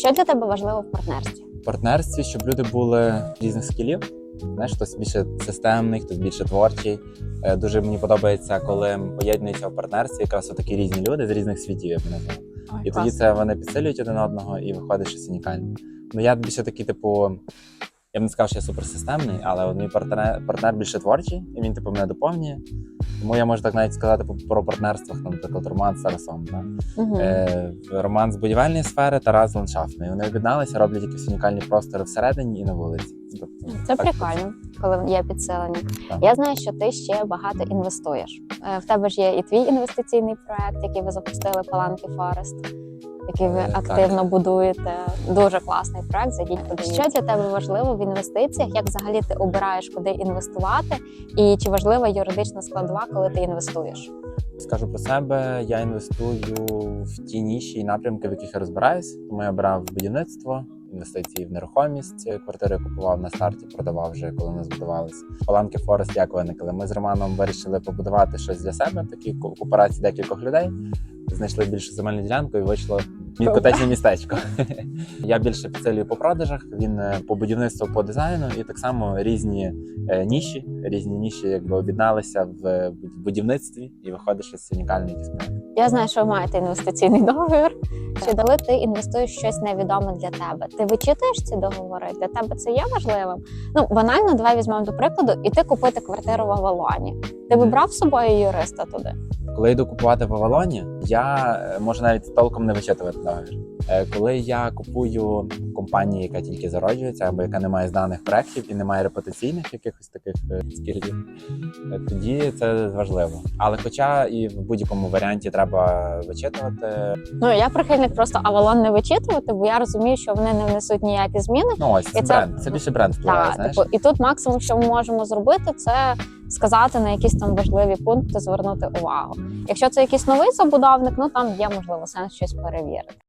що для тебе важливо в партнерстві? В партнерстві, щоб люди були різних скілів. Знаєш, хтось більше системний, хтось більше творчий. Е, Дуже мені подобається, коли поєднуються в партнерстві якраз такі різні люди з різних світів, я б назвав. І тоді це вони підсилюють один одного і виходить щось унікальне. Ну я більше такий, типу, я б не сказав, що я суперсистемний, але от мій партнер, партнер більше творчий, і він типу мене доповнює. Тому я можу так навіть сказати про партнерствах, наприклад, роман з Тарасом. Да? Угу. Е, роман з будівельної сфери, Тарас з ландшафтної. Вони об'єдналися, роблять якісь унікальні простори всередині і на вулиці. Тобто, Це так, прикольно, коли є підсилені. Так. Я знаю, що ти ще багато інвестуєш. Е, В тебе ж є і твій інвестиційний проект, який ви запустили Паланки Форест, який ви Е, так. активно будуєте. Дуже класний проект. Зайдіть подивіться. Що для тебе важливо в інвестиціях? Як взагалі ти обираєш, куди інвестувати? І чи важлива юридична складова, коли ти інвестуєш? Скажу про себе, я інвестую в ті ніші і напрямки, в яких я розбираюсь. Тому я брав будівництво, інвестиції в нерухомість. Квартири купував на старті, продавав вже коли вони збудувалися. Паланки Форест як виникли. Ми з Романом вирішили побудувати щось для себе, такі ко- кооперації декількох людей. Знайшли більшу земельну ділянку і вийшло котечне містечко. Я більше підсилюю по продажах. Він е, по будівництву, по дизайну, і так само різні е, ніші, різні ніші, якби об'єдналися в будівництві, і виходить щось унікальне, якийсь проект. Я знаю, що ви маєте інвестиційний договір. Чи коли ти інвестуєш щось невідоме для тебе? Ти вичитуєш ці договори? Для тебе це є важливим? Ну банально, давай візьмемо до прикладу, іти купити квартиру в Авалоні. Ти би брав з собою юриста туди? Коли йду купувати в Авалоні, я е, можу навіть толком не вичитувати договір. Е, Коли я купую компанію, яка тільки зароджується, або яка не має зданих проєктів і не має репутаційних якихось таких е, е, тоді це важливо. Але хоча і в будь-якому варіанті треба вичитувати, Ну я прихильник просто Авалон не вичитувати, бо я розумію, що вони не внесуть ніякі зміни. ну ось це, І це- бренд, це більше бренд впливає. Так, знаєш? типу, і тут максимум, що ми можемо зробити, це сказати на якісь там важливі пункти, звернути увагу. Якщо це якийсь новий забудовник, ну там є можливо сенс щось перевірити.